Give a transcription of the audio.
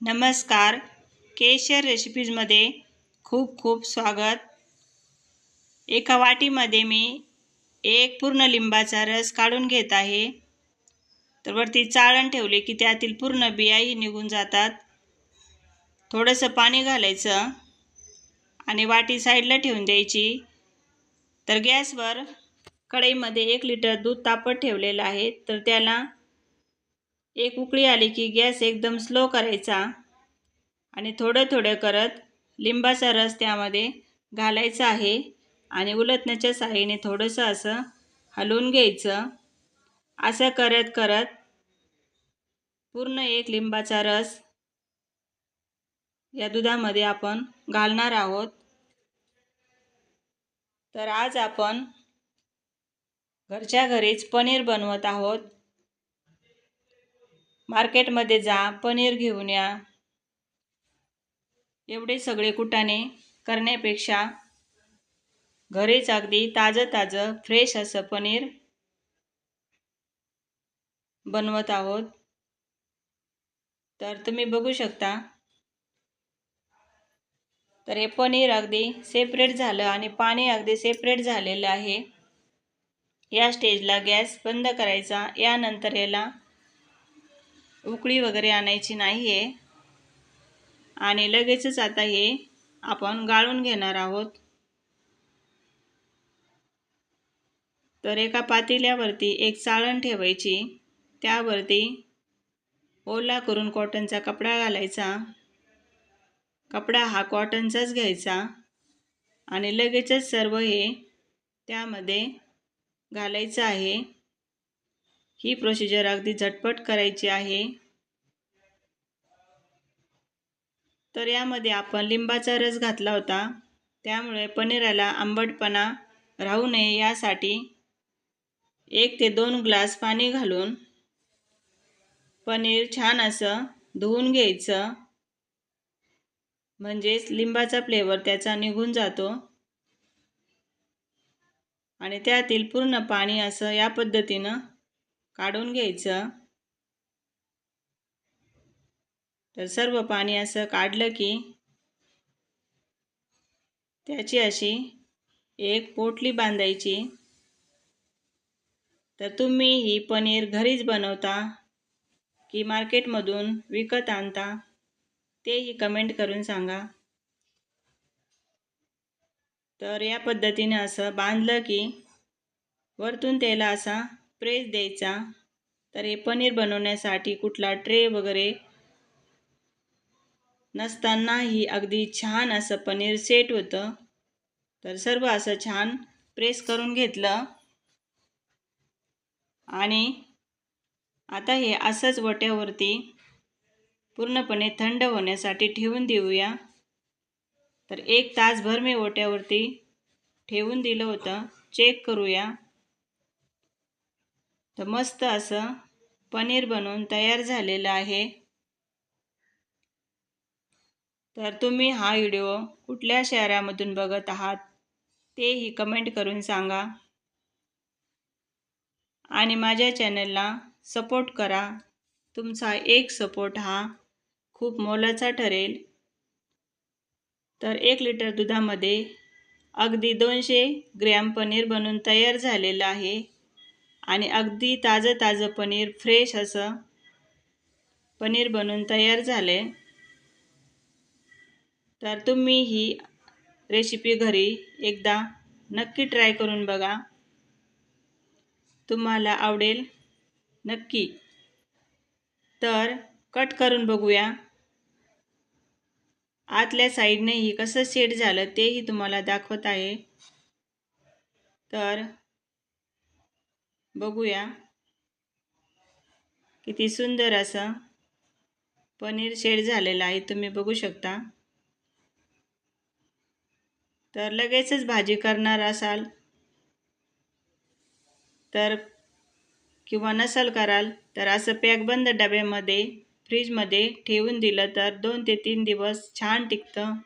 नमस्कार. केशर रेसिपीजमध्ये खूप खूप स्वागत. एका वाटीमध्ये मी एक पूर्ण लिंबाचा रस काढून घेत आहे. तर वरती चाळण ठेवले की त्यातील पूर्ण बियाही निघून जातात. थोडंसं पाणी घालायचं आणि वाटी साईडला ठेवून द्यायची. तर गॅसवर कढईमध्ये एक लिटर दूध तापत ठेवलेलं आहे. तर त्याला एक उकळी आली की गॅस एकदम स्लो करायचा आणि थोडं थोडं करत लिंबाचा रस त्यामध्ये घालायचा आहे आणि उलटण्याच्या साहाय्याने थोडंसं असं हलवून घ्यायचं. असं करत करत पूर्ण एक लिंबाचा रस या दुधामध्ये आपण घालणार आहोत. तर आज आपण घरच्या घरीच पनीर बनवत आहोत. मार्केटमध्ये जा पनीर घेऊन या. एवढे सगळे कुटाने करण्यापेक्षा घरीच अगदी ताजं ताजं फ्रेश असं पनीर बनवत आहोत. तर तुम्ही बघू शकता. तर हे पनीर अगदी सेपरेट झालं आणि पाणी अगदी सेपरेट झालेलं आहे. या स्टेजला गॅस बंद करायचा. यानंतर याला उकळी वगैरे आणायची नाही आहे आणि लगेचच आता हे आपण गाळून घेणार आहोत. तर एका पातेल्यावरती एक चाळण ठेवायची. त्यावरती ओला करून कॉटनचा कपडा घालायचा. कपडा हा कॉटनचाच घ्यायचा. आणि लगेचच सर्व हे त्यामध्ये घालायचं आहे. ही प्रोसिजर अगदी झटपट करायची आहे. तर यामध्ये आपण लिंबाचा रस घातला होता. त्यामुळे पनीराला आंबटपणा राहू नये यासाठी एक ते दोन ग्लास पाणी घालून पनीर छान असं धुवून घ्यायचं. म्हणजेच लिंबाचा फ्लेवर त्याचा निघून जातो. आणि त्यातील पूर्ण पाणी असं या पद्धतीनं काढून घ्यायचं. तर सर्व पाणी असं काढलं की त्याची अशी एक पोटली बांधायची. तर तुम्ही ही पनीर घरीच बनवता की मार्केटमधून विकत आणता तेही कमेंट करून सांगा. तर या पद्धतीने असं बांधलं की वरतून त्याला असा प्रेस द्यायचा. तर हे पनीर बनवण्यासाठी कुठला ट्रे वगैरे नसतानाही अगदी छान असं पनीर सेट होतं. तर सर्व असं छान प्रेस करून घेतलं. आणि आता हे असंच वट्यावरती पूर्णपणे थंड होण्यासाठी ठेवून देऊया. तर एक तासभर मी ओट्यावरती ठेवून दिलं होतं. चेक करूया. तर मस्त असं पनीर बनवून तयार झालेलं आहे. तर तुम्ही हा व्हिडिओ कुठल्या शहरामधून बघत आहात तेही कमेंट करून सांगा. आणि माझ्या चॅनलला सपोर्ट करा. तुमचा एक सपोर्ट हा खूप मोलाचा ठरेल. तर एक लिटर दुधामध्ये अगदी दोनशे ग्रॅम पनीर बनून तयार झालेलं आहे. आणि अगदी ताजं ताजं पनीर फ्रेश असं पनीर बनून तयार झाले. तर तुम्ही ही रेसिपी घरी एकदा नक्की ट्राय करून बघा. तुम्हाला आवडेल नक्की. तर कट करून बघूया. आतल्या साईडनेही कसं सेट झालं तेही तुम्हाला दाखवत आहे. तर बघूया. किती सुंदर असं पनीर शेड झालेलं आहे तुम्ही बघू शकता. तर लगेचच भाजी करणार असाल तर किंवा नसल कराल तर असं पॅकबंद डब्यामध्ये फ्रीजमध्ये ठेवून दिलं तर दोन ते तीन दिवस छान टिकतं.